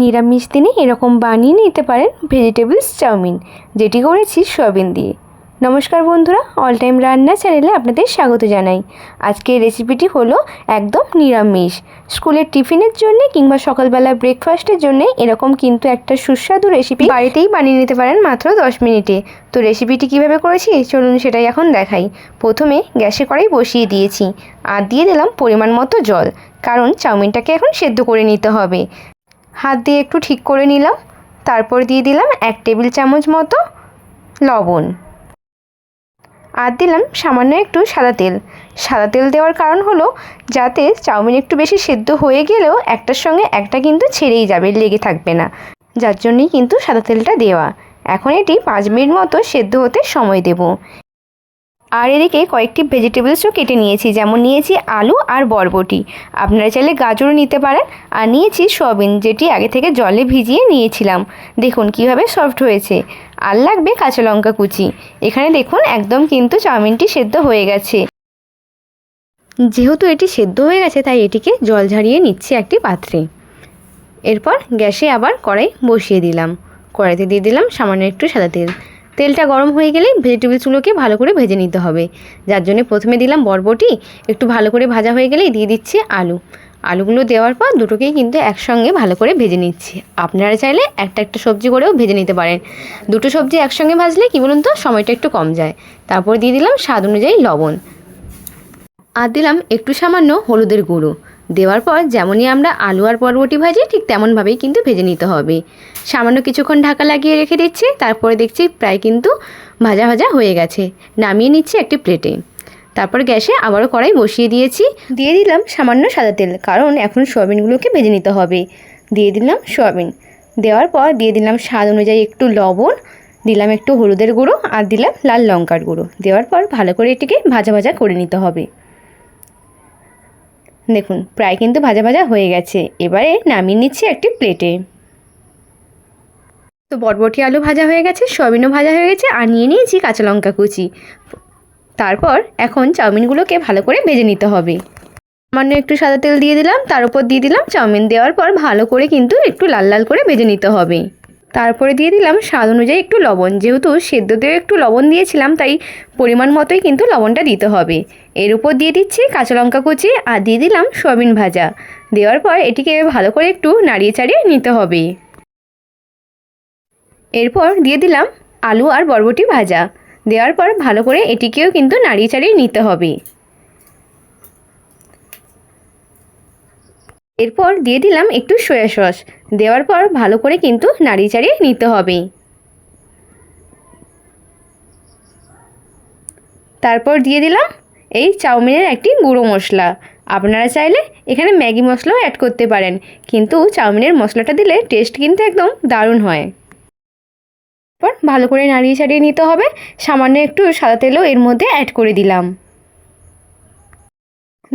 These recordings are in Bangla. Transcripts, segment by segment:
নিরামিষ দিনে এরকম বানিয়ে নিতে পারেন ভেজিটেবলস চাউমিন, যেটি করেছি সয়াবিন দিয়ে। নমস্কার বন্ধুরা অল টাইম রান্না চ্যানেলে আপনাদের স্বাগত জানাই। আজকের রেসিপিটি হলো একদম নিরামিষ। স্কুলের টিফিনের জন্য কিংবা সকালবেলা ব্রেকফাস্টের জন্য এরকম কিন্তু একটা সুস্বাদু রেসিপি বাড়িতেই বানিয়ে নিতে পারেন মাত্র দশ মিনিটে। তো রেসিপিটি কীভাবে করেছি? চলুন সেটাই এখন দেখাই। প্রথমে গ্যাসে কড়াই বসিয়ে দিয়েছি। আর দিয়ে দিলাম পরিমাণ মতো জল, কারণ চাউমিনটাকে এখন সেদ্ধ করে নিতে হবে। হাত দিয়ে একটু ঠিক করে নিলাম। তারপর দিয়ে দিলাম এক টেবিল চামচ মতো লবণ। আর দিলাম সামান্য একটু সাদা তেল। সাদা তেল দেওয়ার কারণ হলো, যাতে চাউমিন একটু বেশি সেদ্ধ হয়ে গেলেও একটার সঙ্গে একটা কিন্তু ছেড়েই যাবে, লেগে থাকবে না। যার জন্যই কিন্তু সাদা তেলটা দেওয়া। এখন এটি পাঁচ মিনিট মতো সেদ্ধ হতে সময় দেব। আর এদিকে কয়েকটি ভেজিটেবলসও কেটে নিয়েছি, যেমন নিয়েছি আলু আর বরবটি। আপনারা চাইলে গাজরও নিতে পারেন। আর নিয়েছি সয়াবিন, যেটি আগে থেকে জলে ভিজিয়ে নিয়েছিলাম। দেখুন কীভাবে সফট হয়েছে। আর লাগবে কাঁচা লঙ্কা কুচি। এখানে দেখুন একদম কিন্তু চাউমিনটি সেদ্ধ হয়ে গেছে। যেহেতু এটি সেদ্ধ হয়ে গেছে, তাই এটিকে জল ঝারিয়ে নিচ্ছি একটি পাত্রে। এরপর গ্যাসে আবার কড়াই বসিয়ে দিলাম। কড়াইতে দিয়ে দিলাম সামান্য একটু সাদা তেল। তেলটা গরম হয়ে গেলে ভেজিটেবলসগুলোকে ভালো করে ভেজে নিতে হবে। যার জন্য প্রথমে দিলাম বরবটি, একটু ভালো করে ভাজা হয়ে গেলেই দিয়ে দিচ্ছি আলু। আলুগুলো দেওয়ার পর দুটোকেই কিন্তু একসঙ্গে ভালো করে ভেজে নিচ্ছি। আপনারা চাইলে একটা একটা সবজি করেও ভেজে নিতে পারেন। দুটো সবজি একসঙ্গে ভাজলে কী বলুন তো, সময়টা একটু কম যায়। তারপর দিয়ে দিলাম স্বাদ অনুযায়ী লবণ। আর দিলাম একটু সামান্য হলুদের গুঁড়ো। দেওয়ার পর যেমনই আমরা আলু আর বরবটি ভাজি, ঠিক তেমনভাবেই কিন্তু ভেজে নিতে হবে। সামান্য কিছুক্ষণ ঢাকা লাগিয়ে রেখে দিচ্ছি, তারপরে দেখছি প্রায় কিন্তু ভাজা ভাজা হয়ে গেছে। নামিয়ে নিচ্ছি একটি প্লেটে। তারপর গ্যাসে আবারও কড়াই বসিয়ে দিয়েছি। দিয়ে দিলাম সামান্য সাদা তেল, কারণ এখন সয়াবিনগুলোকে ভেজে নিতে হবে। দিয়ে দিলাম সয়াবিন। দেওয়ার পর দিয়ে দিলাম স্বাদ অনুযায়ী একটু লবণ, দিলাম একটু হলুদের গুঁড়ো আর দিলাম লাল লঙ্কার গুঁড়ো। দেওয়ার পর ভালো করে এটিকে ভাজা ভাজা করে নিতে হবে। দেখুন, প্রায় কিন্তু ভাজা ভাজা হয়ে গেছে। এবারে নামিয়ে নিচ্ছি একটি প্লেটে। তো বরবটি আলু ভাজা হয়ে গেছে, সয়াবিনও ভাজা হয়ে গেছে, আর নিয়ে নিয়েছি কাঁচা লঙ্কা কুচি। তারপর এখন চাউমিনগুলোকে ভালো করে ভেজে নিতে হবে। সামান্য একটু সাদা তেল দিয়ে দিলাম, তার উপর দিয়ে দিলাম চাউমিন দেওয়ার পর ভালো করে কিন্তু একটু লাল লাল করে ভেজে নিতে হবে। তারপরে দিয়ে দিলাম স্বাদ অনুযায়ী একটু লবণ। যেহেতু সেদ্ধতেও একটু লবণ দিয়েছিলাম, তাই পরিমাণ মতোই কিন্তু লবণটা দিতে হবে। এর উপর দিয়ে দিচ্ছি কাঁচা লঙ্কা কুচি আর দিয়ে দিলাম সয়াবিন ভাজা। দেওয়ার পর এটিকে ভালো করে একটু নাড়িয়ে চাড়িয়ে নিতে হবে। এরপর দিয়ে দিলাম আলু আর বরবটি ভাজা। দেওয়ার পর ভালো করে এটিকেও কিন্তু নাড়িয়ে চাড়িয়ে নিতে হবে। এরপর দিয়ে দিলাম একটু সয়া সস। দেওয়ার পর ভালো করে কিন্তু নাড়িয়ে চাড়িয়ে নিতে হবে। তারপর দিয়ে দিলাম এই চাউমিনের একটি গুঁড়ো মশলা। আপনারা চাইলে এখানে ম্যাগি মশলাও অ্যাড করতে পারেন, কিন্তু চাউমিনের মশলাটা দিলে টেস্ট কিন্তু একদম দারুণ হয়। ভালো করে নাড়িয়ে ছাড়িয়ে নিতে হবে। সামান্য একটু সাদা তেলও এর মধ্যে অ্যাড করে দিলাম।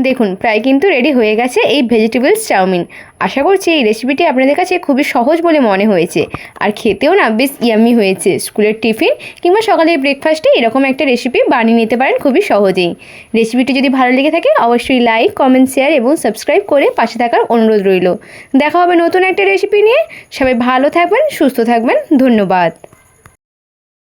দেখুন, প্রায় কিন্তু রেডি হয়ে গেছে এই ভেজিটেবলস চাউমিন। আশা করছি এই রেসিপিটি আপনাদের কাছে খুবই সহজ বলে মনে হয়েছে। আর খেতেও না বেশ ইয়ামি হয়েছে। স্কুলের টিফিন কিংবা সকালের ব্রেকফাস্টে এরকম একটা রেসিপি বানিয়ে নিতে পারেন খুবই সহজেই। রেসিপিটি যদি ভালো লেগে থাকে, অবশ্যই লাইক কমেন্ট শেয়ার এবং সাবস্ক্রাইব করে পাশে থাকার অনুরোধ রইল। দেখা হবে নতুন একটা রেসিপি নিয়ে। সবাই ভালো থাকবেন, সুস্থ থাকবেন। ধন্যবাদ।